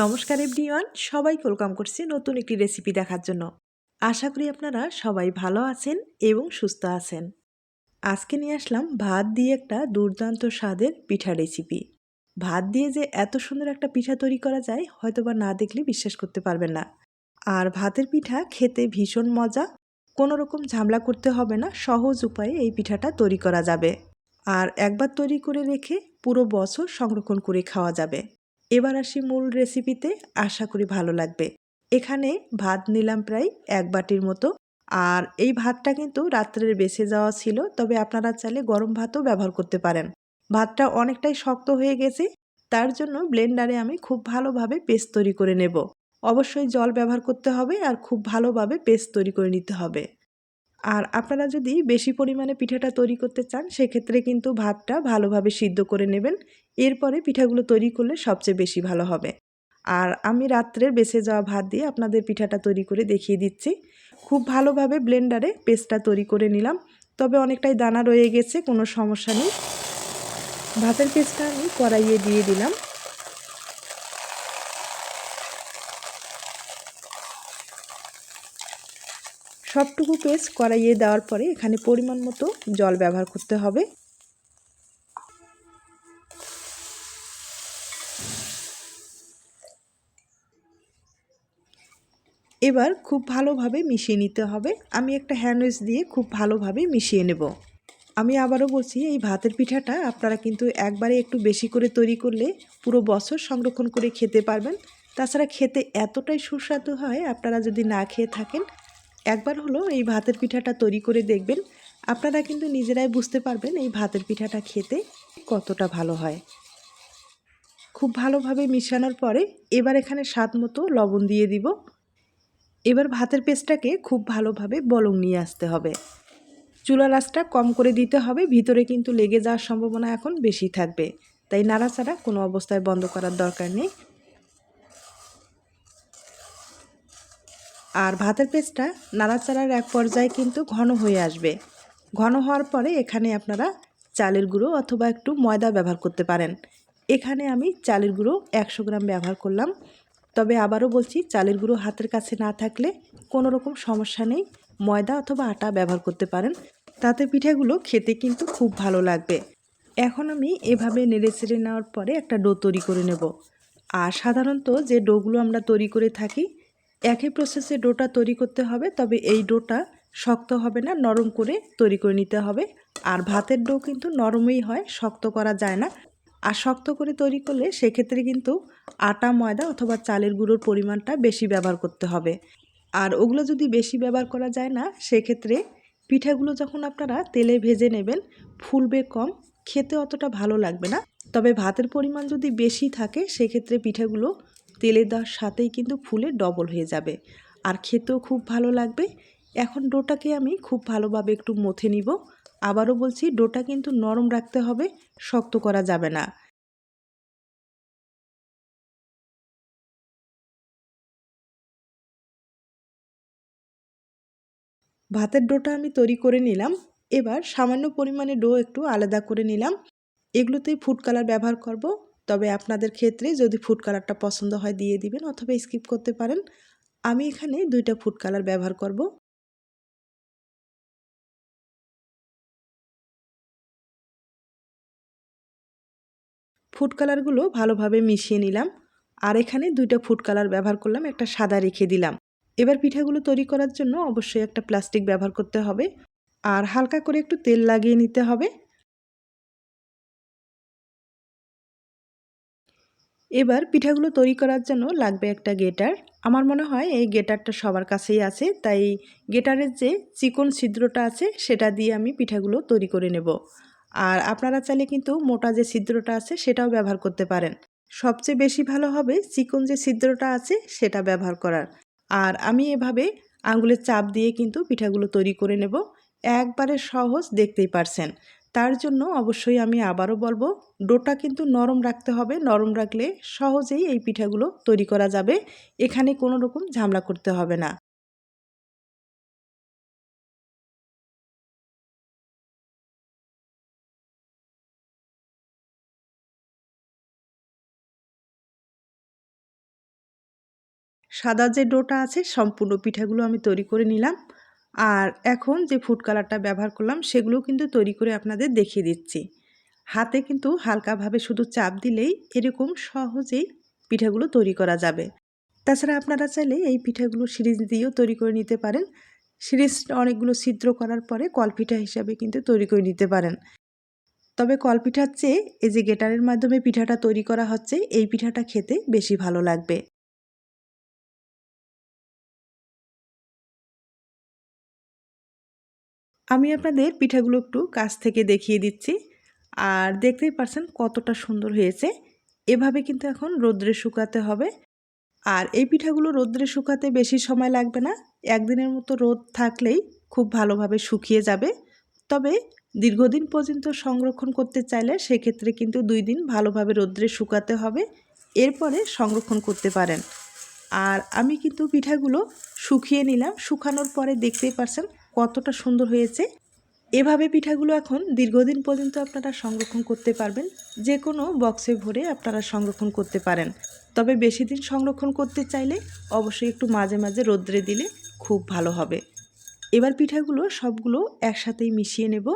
নমস্কার এভরিওয়ান, সবাইকে ওয়েলকাম করছি নতুন একটি রেসিপি দেখার জন্য। আশা করি আপনারা সবাই ভালো আছেন এবং সুস্থ আছেন। আজকে নিয়ে আসলাম ভাত দিয়ে একটা দুর্দান্ত স্বাদের পিঠা রেসিপি। ভাত দিয়ে যে এত সুন্দর একটা পিঠা তৈরি করা যায়, হয়তোবা না দেখলে বিশ্বাস করতে পারবেন না। আর ভাতের পিঠা খেতে ভীষণ মজা কোনো রকম ঝামেলা করতে হবে না, সহজ উপায়ে এই পিঠাটা তৈরি করা যাবে। আর একবার তৈরি করে রেখে পুরো বছর সংরক্ষণ করে খাওয়া যাবে। এবার আসি মূল রেসিপিতে আশা করি ভালো লাগবে। এখানে ভাত নিলাম প্রায় এক বাটির মতো। আর এই ভাতটা কিন্তু রাত্রের বেঁচে যাওয়া ছিল, তবে আপনারা চাইলে গরম ভাতও ব্যবহার করতে পারেন। ভাতটা অনেকটাই শক্ত হয়ে গেছে, তার জন্য ব্লেন্ডারে আমি খুব ভালোভাবে পেস্ট তৈরি করে নেব। অবশ্যই জল ব্যবহার করতে হবে আর খুব ভালোভাবে পেস্ট তৈরি করে নিতে হবে। আর আপনারা যদি বেশি পরিমাণে পিঠাটা তৈরি করতে চান, সেক্ষেত্রে কিন্তু ভাতটা ভালোভাবে সিদ্ধ করে নেবেন। এরপরে পিঠাগুলো তৈরি করলে সবচেয়ে বেশি ভালো হবে। আর আমি রাত্রের বেঁচে যাওয়া ভাত দিয়ে আপনাদের পিঠাটা তৈরি করে দেখিয়ে দিচ্ছি। খুব ভালোভাবে ব্লেন্ডারে পেস্টটা তৈরি করে নিলাম। তবে অনেকটাই দানা রয়ে গেছে, কোনো সমস্যা নেই। ভাতের পেস্টটা আমি কড়াইয়ে দিয়ে দিলাম। সবটুকু পেস্ট কড়াইয়ে দেওয়ার পরে এখানে পরিমাণ মতো জল ব্যবহার করতে হবে। এবার খুব ভালোভাবে মিশিয়ে নিতে হবে। আমি একটা হ্যান্ডউইচ দিয়ে খুব ভালোভাবে মিশিয়ে নেব। আমি আবারও বলছি, এই ভাতের পিঠাটা আপনারা কিন্তু একবারে একটু বেশি করে তৈরি করলে পুরো বছর সংরক্ষণ করে খেতে পারবেন। তাছাড়া খেতে এতটাই সুস্বাদু হয়, আপনারা যদি না খেয়ে থাকেন একবার হলো এই ভাতের পিঠাটা তৈরি করে দেখবেন। আপনারা কিন্তু নিজেরাই বুঝতে পারবেন এই ভাতের পিঠাটা খেতে কতটা ভালো হয়। খুব ভালোভাবে মিশানোর পরে এবার এখানে স্বাদ মতো লবণ দিয়ে দিব। এবার ভাতের পেস্টটাকে খুব ভালোভাবে বলং নিয়ে আসতে হবে। চুলা রাসটা কম করে দিতে হবে, ভিতরে কিন্তু লেগে যাওয়ার সম্ভাবনা এখন বেশি থাকবে। তাই নাড়াচাড়া কোনো অবস্থায় বন্ধ করার দরকার নেই। আর ভাতের পেস্টটা নাড়াচাড়ার এক পর্যায়ে কিন্তু ঘন হয়ে আসবে। ঘন হওয়ার পরে এখানে আপনারা চালের গুঁড়ো অথবা একটু ময়দা ব্যবহার করতে পারেন। এখানে আমি চালের গুঁড়ো একশো গ্রাম ব্যবহার করলাম। তবে আবারও বলছি, চালের গুঁড়ো হাতের কাছে না থাকলে কোনো রকম সমস্যা নেই। ময়দা অথবা আটা ব্যবহার করতে পারেন। তাতে পিঠাগুলো খেতে কিন্তু খুব ভালো লাগবে। এখন আমি এভাবে নেড়ে চেড়ে নেওয়ার পরে একটা ডো তৈরি করে নেব। আর সাধারণত যে ডোগুলো আমরা তৈরি করে থাকি একই প্রসেসে ডোটা তৈরি করতে হবে, তবে এই ডোটা শক্ত হবে না, নরম করে তৈরি করে নিতে হবে। আর ভাতের ডো কিন্তু নরমই হয়, শক্ত করা যায় না। আর শক্ত করে তৈরি করলে সেক্ষেত্রে কিন্তু আটা, ময়দা অথবা চালের গুঁড়োর পরিমাণটা বেশি ব্যবহার করতে হবে। আর ওগুলো যদি বেশি ব্যবহার করা যায় না, সেক্ষেত্রে পিঠাগুলো যখন আপনারা তেলে ভেজে নেবেন, ফুলবে কম, খেতে অতটা ভালো লাগবে না। তবে ভাতের পরিমাণ যদি বেশি থাকে, সেক্ষেত্রে পিঠাগুলো তেলে দেওয়ার সাথেই কিন্তু ফুলে ডবল হয়ে যাবে। আর খেতেও খুব ভালো লাগবে। এখন ডোটাকে আমি খুব ভালোভাবে একটু মথে নিব। আবারও বলছি, ডোটা কিন্তু নরম রাখতে হবে, শক্ত করা যাবে না। ভাতের ডোটা আমি তৈরি করে নিলাম। এবার সামান্য পরিমাণে ডো একটু আলাদা করে নিলাম। এগুলোতেই ফুড কালার ব্যবহার করব। তবে আপনাদের ক্ষেত্রে যদি ফুড কালারটা পছন্দ হয় দিয়ে দিবেন অথবা স্কিপ করতে পারেন, আমি এখানে দুইটা ফুড কালার ব্যবহার করব। ফুড কালারগুলো ভালোভাবে মিশিয়ে নিলাম আর এখানে দুইটা ফুড কালার ব্যবহার করলাম, একটা সাদা রেখে দিলাম। এবার পিঠাগুলো তৈরি করার জন্য অবশ্যই একটা প্লাস্টিক ব্যবহার করতে হবে আর হালকা করে একটু তেল লাগিয়ে নিতে হবে। এবার পিঠাগুলো তৈরি করার জন্য লাগবে একটা গেটার। আমার মনে হয় এই গেটারটা সবার কাছেই আছে, তাই গেটারের যে চিকন ছিদ্রটা আছে, সেটা দিয়ে আমি পিঠাগুলো তৈরি করে নেব। আর আপনারা চাইলে কিন্তু মোটা যে ছিদ্রটা আছে, সেটাও ব্যবহার করতে পারেন। সবচেয়ে বেশি ভালো হবে চিকন যে ছিদ্রটা আছে, সেটা ব্যবহার করার। আর আমি এভাবে আঙুলের চাপ দিয়ে কিন্তু পিঠাগুলো তৈরি করে নেব। একবারে সহজ দেখতেই পারছেন। তার জন্য অবশ্যই আমি আবারও বলব, ডোটা কিন্তু নরম রাখতে হবে। নরম রাখলে সহজেই এই পিঠাগুলো তৈরি করা যাবে। এখানে কোনো রকম ঝামেলা করতে হবে না। সাদা যে ডোটা আছে, সম্পূর্ণ পিঠাগুলো আমি তৈরি করে নিলাম। আর এখন যে ফুড কালারটা ব্যবহার করলাম সেগুলো কিন্তু তৈরি করে আপনাদের দেখিয়ে দিচ্ছি। হাতে কিন্তু হালকাভাবে শুধু চাপ দিলেই এরকম সহজেই পিঠাগুলো তৈরি করা যাবে। তাছাড়া আপনারা চাইলে এই পিঠাগুলো সিরিজ দিয়েও তৈরি করে নিতে পারেন। সিরিজ অনেকগুলো ছিদ্র করার পরে কলপিঠা হিসাবে কিন্তু তৈরি করে নিতে পারেন। তবে কলপিঠার চেয়ে এই যে গেটারের মাধ্যমে পিঠাটা তৈরি করা হচ্ছে, এই পিঠাটা খেতে বেশি ভালো লাগবে। আমি আপনাদের পিঠাগুলো একটু কাছ থেকে দেখিয়ে দিচ্ছি। আর দেখতেই পারছেন কতটা সুন্দর হয়েছে। এভাবে কিন্তু এখন রোদ্রে শুকাতে হবে। আর এই পিঠাগুলো রোদ্রে শুকাতে বেশি সময় লাগবে না। একদিনের মতো রোদ থাকলেই খুব ভালোভাবে শুকিয়ে যাবে। তবে দীর্ঘদিন পর্যন্ত সংরক্ষণ করতে চাইলে সেক্ষেত্রে কিন্তু দুই দিন ভালোভাবে রোদ্রে শুকাতে হবে। এরপরে সংরক্ষণ করতে পারেন। আর আমি কিন্তু পিঠাগুলো শুকিয়ে নিলাম। শুকানোর পরে দেখতেই পারছেন কতটা সুন্দর হয়েছে। এভাবে পিঠাগুলো এখন দীর্ঘদিন পর্যন্ত আপনারা সংরক্ষণ করতে পারবেন। যে কোনো বক্সে ভরে আপনারা সংরক্ষণ করতে পারেন। তবে বেশি দিন সংরক্ষণ করতে চাইলে অবশ্যই একটু মাঝে মাঝে রোদ্রে দিলে খুব ভালো হবে। এবার পিঠাগুলো সবগুলো একসাথেই মিশিয়ে নেব।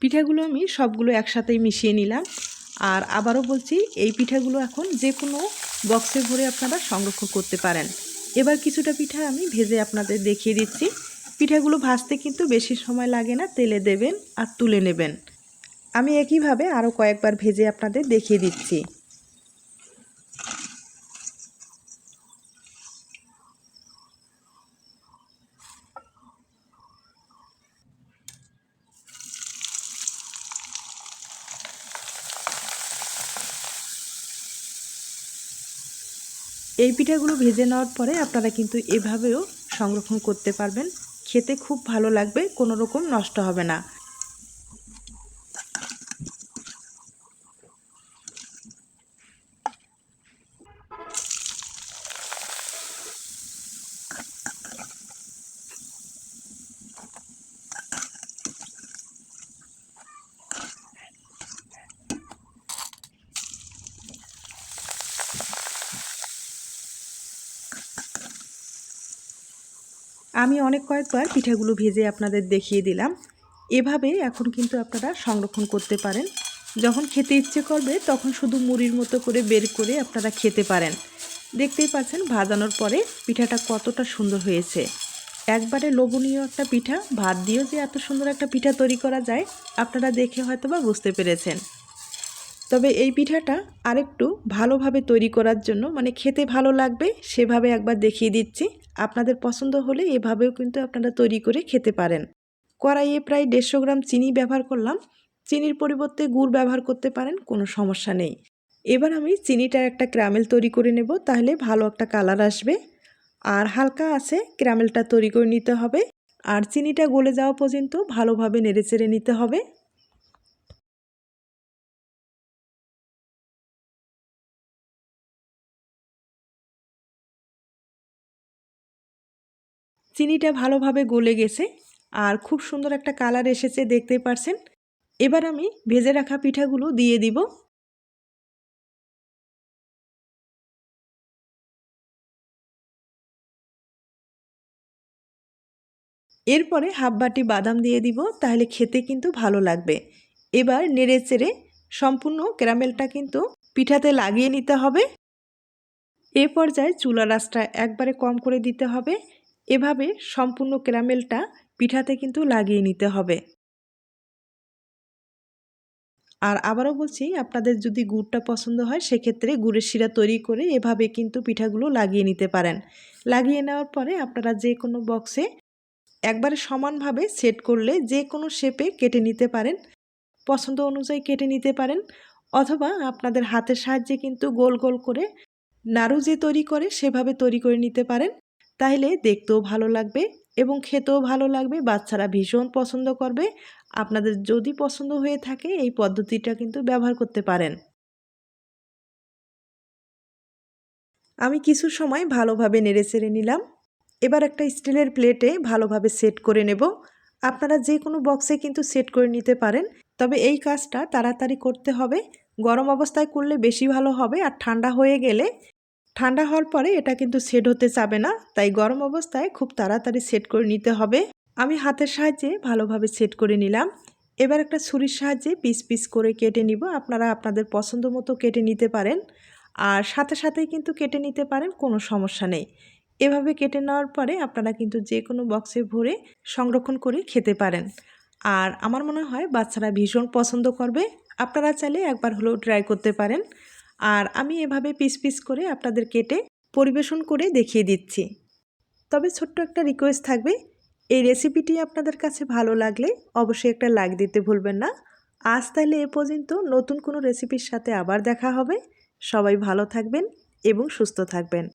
পিঠাগুলো আমি সবগুলো একসাথেই মিশিয়ে নিলাম। আর আবারও বলছি, এই পিঠাগুলো এখন যে কোনো বক্সে ভরে আপনারা সংরক্ষণ করতে পারেন। এবার কিছুটা পিঠা আমি ভেজে আপনাদের দেখিয়ে দিচ্ছি। পিঠাগুলো ভাজতে কিন্তু বেশি সময় লাগে না, তেলে দেবেন আর তুলে নেবেন। আমি একইভাবে আরও কয়েকবার ভেজে আপনাদের দেখিয়ে দিচ্ছি। এই পিঠাগুলো ভেজে নেওয়ার পরে আপনারা কিন্তু এভাবেও সংরক্ষণ করতে পারবেন। খেতে খুব ভালো লাগবে, কোনো রকম নষ্ট হবে না। আমি অনেক কয়েকবার পিঠাগুলো ভেজে আপনাদের দেখিয়ে দিলাম। এভাবে এখন কিন্তু আপনারা সংরক্ষণ করতে পারেন। যখন খেতে ইচ্ছে করবে, তখন শুধু মুড়ির মতো করে বের করে আপনারা খেতে পারেন। দেখতেই পাচ্ছেন ভাজানোর পরে পিঠাটা কতটা সুন্দর হয়েছে। একবারে লোভনীয় একটা পিঠা। ভাত দিয়েও যে এত সুন্দর একটা পিঠা তৈরি করা যায়, আপনারা দেখে হয়তো বা বুঝতে পেরেছেন। তবে এই পিঠাটা আরেকটু ভালোভাবে তৈরি করার জন্য মানে খেতে ভালো লাগবে, সেভাবে একবার দেখিয়ে দিচ্ছি। আপনাদের পছন্দ হলে এভাবেও কিন্তু আপনারা তৈরি করে খেতে পারেন। কড়াইয়ে প্রায় দেড়শো গ্রাম চিনি ব্যবহার করলাম। চিনির পরিবর্তে গুড় ব্যবহার করতে পারেন, কোনো সমস্যা নেই। এবার আমি চিনিটার একটা ক্রামেল তৈরি করে নেব, তাহলে ভালো একটা কালার আসবে। আর হালকা আছে ক্রামেলটা তৈরি করে নিতে হবে। আর চিনিটা গলে যাওয়া পর্যন্ত ভালোভাবে নেড়ে নেড়েচেড়ে নিতে হবে। চিনিটা ভালোভাবে গলে গেছে আর খুব সুন্দর একটা কালার এসেছে, দেখতে পারছেন? এবার আমি ভেজে রাখা পিঠাগুলো দিয়ে দিব। এরপরে হাফ বাটি বাদাম দিয়ে দিব, তাহলে খেতে কিন্তু ভালো লাগবে। এবার নেড়ে চেড়ে সম্পূর্ণ ক্যারামেলটা কিন্তু পিঠাতে লাগিয়ে নিতে হবে। এ পর্যায়ে চুলা রাসটা একবারে কম করে দিতে হবে। এভাবে সম্পূর্ণ ক্যারামেলটা পিঠাতে কিন্তু লাগিয়ে নিতে হবে। আর আবারও বলছি, আপনাদের যদি গুড়টা পছন্দ হয়, সেক্ষেত্রে গুড়ের শিরা তৈরি করে এভাবে কিন্তু পিঠাগুলো লাগিয়ে নিতে পারেন। লাগিয়ে নেওয়ার পরে আপনারা যে কোনো বক্সে একবারে সমানভাবে সেট করলে যে কোনো শেপে কেটে নিতে পারেন, পছন্দ অনুযায়ী কেটে নিতে পারেন, অথবা আপনাদের হাতের সাহায্যে কিন্তু গোল গোল করে নাড়ু যে তৈরি করে সেভাবে তৈরি করে নিতে পারেন। তাহলে দেখতেও ভালো লাগবে এবং খেতেও ভালো লাগবে, বাচ্চারা ভীষণ পছন্দ করবে। আপনাদের যদি পছন্দ হয়ে থাকে এই পদ্ধতিটা কিন্তু ব্যবহার করতে পারেন। আমি কিছু সময় ভালোভাবে নেড়ে চেড়ে নিলাম। এবার একটা স্টিলের প্লেটে ভালোভাবে সেট করে নেব। আপনারা যে কোনো বক্সে কিন্তু সেট করে নিতে পারেন, তবে এই কাজটা তাড়াতাড়ি করতে হবে। গরম অবস্থায় করলে বেশি ভালো হবে আর ঠান্ডা হয়ে গেলে ঠান্ডা হওয়ার পরে এটা কিন্তু সেট হতে চাবে না, তাই গরম অবস্থায় খুব তাড়াতাড়ি সেট করে নিতে হবে। আমি হাতের সাহায্যে ভালোভাবে সেট করে নিলাম। এবার একটা ছুরির সাহায্যে পিস পিস করে কেটে নিব। আপনারা আপনাদের পছন্দ মতো কেটে নিতে পারেন। আর সাথে সাথেই কিন্তু কেটে নিতে পারেন, কোনো সমস্যা নেই। এভাবে কেটে নেওয়ার পরে আপনারা কিন্তু যে কোনো বক্সে ভরে সংরক্ষণ করে খেতে পারেন। আর আমার মনে হয় বাচ্চারা ভীষণ পছন্দ করবে। আপনারা চাইলে একবার হলেও ট্রাই করতে পারেন। আর আমি এভাবে পিস পিস করে আপনাদের কেটে পরিবেশন করে দেখিয়ে দিচ্ছি। তবে ছোট্ট একটা রিকোয়েস্ট থাকবে, এই রেসিপিটি আপনাদের কাছে ভালো লাগলে অবশ্যই একটা লাইক দিতে ভুলবেন না। আজ তাহলে এ পর্যন্ত, নতুন কোনো রেসিপির সাথে আবার দেখা হবে। সবাই ভালো থাকবেন এবং সুস্থ থাকবেন।